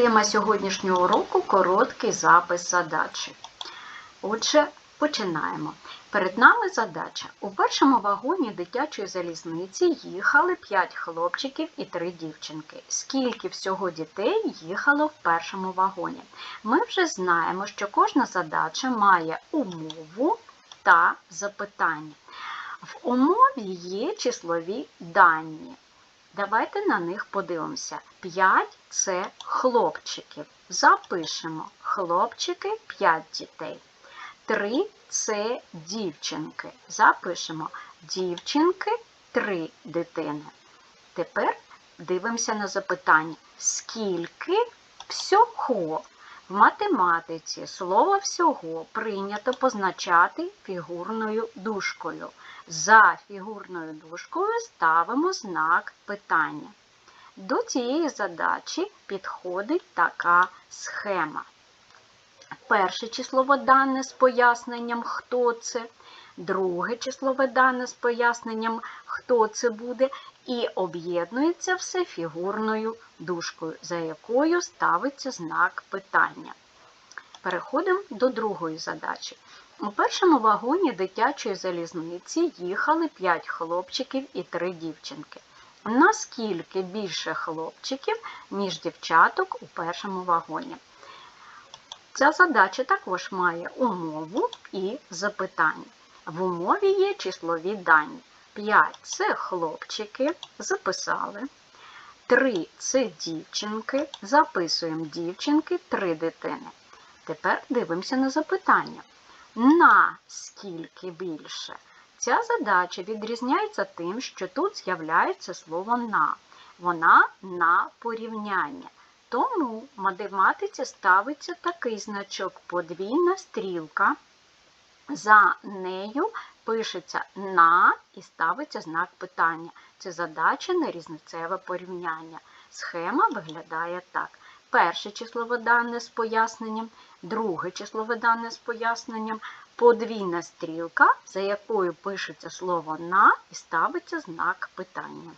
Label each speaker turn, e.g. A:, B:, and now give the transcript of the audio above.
A: Тема сьогоднішнього уроку короткий запис задачі. Отже, починаємо. Перед нами задача. У першому вагоні дитячої залізниці їхали 5 хлопчиків і 3 дівчинки. Скільки всього дітей їхало в першому вагоні? Ми вже знаємо, що кожна задача має умову та запитання. В умові є числові дані. Давайте на них подивимося. 5 це хлопчиків. Запишемо хлопчики 5 дітей. 3 це дівчинки. Запишемо дівчинки 3 дитини. Тепер дивимося на запитання. Скільки всього? В математиці слово всього прийнято позначати фігурною дужкою. За фігурною дужкою ставимо знак питання. До цієї задачі підходить така схема. Перше числове дане з поясненням, хто це, друге числове дане з поясненням, хто це буде, і об'єднується все фігурною дужкою, за якою ставиться знак питання. Переходимо до другої задачі. У першому вагоні дитячої залізниці їхали 5 хлопчиків і 3 дівчинки. Наскільки більше хлопчиків, ніж дівчаток у першому вагоні? Ця задача також має умову і запитання. В умові є числові дані. 5 це хлопчики, записали. 3 це дівчинки, записуємо дівчинки, 3 дитини. Тепер дивимося на запитання. На скільки більше? Ця задача відрізняється тим, що тут з'являється слово на. Вона на порівняння. Тому в математиці ставиться такий значок подвійна стрілка. За нею пишеться на і ставиться знак питання. Це задача на різницеве порівняння. Схема виглядає так. Перше числове дане з поясненням, друге числове дане з поясненням, подвійна стрілка, за якою пишеться слово на і ставиться знак питання.